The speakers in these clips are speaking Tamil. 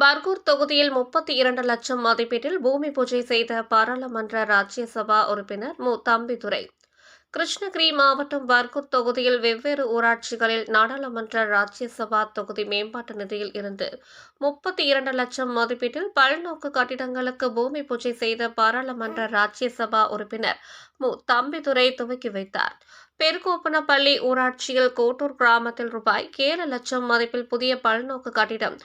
பர்கூர் தொகுதியில் முப்பத்தி இரண்டு லட்சம் மதிப்பீட்டில் பூமி பூஜை செய்த பாராளுமன்ற ராஜ்யசபா உறுப்பினர் மு. தம்பிதுரை. கிருஷ்ணகிரி மாவட்டம் பர்கூர் தொகுதியில் வெவ்வேறு ஊராட்சிகளில் நாடாளுமன்ற ராஜ்யசபா தொகுதி மேம்பாட்டு நிதியில் இருந்து முப்பத்தி இரண்டு லட்சம் மதிப்பீட்டில் பல்நோக்கு கட்டிடங்களுக்கு பூமி பூஜை செய்த பாராளுமன்ற ராஜ்யசபா உறுப்பினர் மு. தம்பிதுரை துவக்கி வைத்தார். பெருகோப்பனப்பள்ளி ஊராட்சியில் கோட்டூர் கிராமத்தில் ரூபாய் ஏழு லட்சம் மதிப்பில் புதிய பல்நோக்கு கட்டிடம்.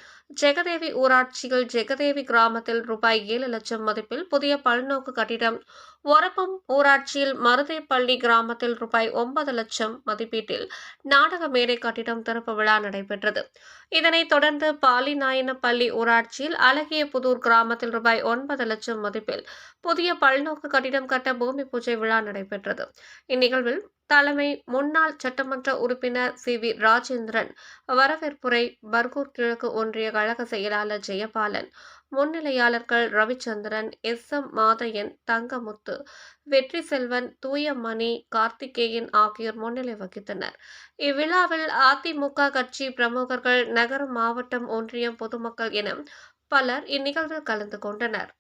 ஜெகதேவி ஊராட்சியில் ஜெகதேவி கிராமத்தில் ரூபாய் ஏழு லட்சம் மதிப்பில் புதிய பல்நோக்கு கட்டிடம். ஒரப்பம் ஊராட்சியில் மருதைப்பள்ளி கிராமத்தில் ரூபாய் ஒன்பது லட்சம் மதிப்பீட்டில் நாடக மேடை கட்டிடம் திறப்பு விழா நடைபெற்றது. இதனைத் தொடர்ந்து பாலிநாயனப்பள்ளி ஊராட்சியில் அழகிய புதூர் கிராமத்தில் ரூபாய் ஒன்பது லட்சம் மதிப்பில் புதிய பல்நோக்கு கட்டிடம் கட்ட பூமி பூஜை விழா நடைபெற்றது. இந்நிகழ்வில் தலைமை முன்னாள் சட்டமன்ற உறுப்பினர் சி. வி. ராஜேந்திரன் வரவேற்புரை பர்கூர் கிழக்கு ஒன்றிய கழக செயலாளர் ஜெயபாலன் முன்னிலையாளர்கள் ரவிச்சந்திரன் எஸ். எம். மாதையன் தங்கமுத்து வெற்றி செல்வன் தூயமணி கார்த்திகேயன் ஆகியோர் முன்னிலை வகித்தனர். இவ்விழாவில் அதிமுக கட்சி பிரமுகர்கள் நகர மாவட்டம் ஒன்றியம் பொதுமக்கள் என பலர் இந்நிகழ்வில் கலந்து கொண்டனர்.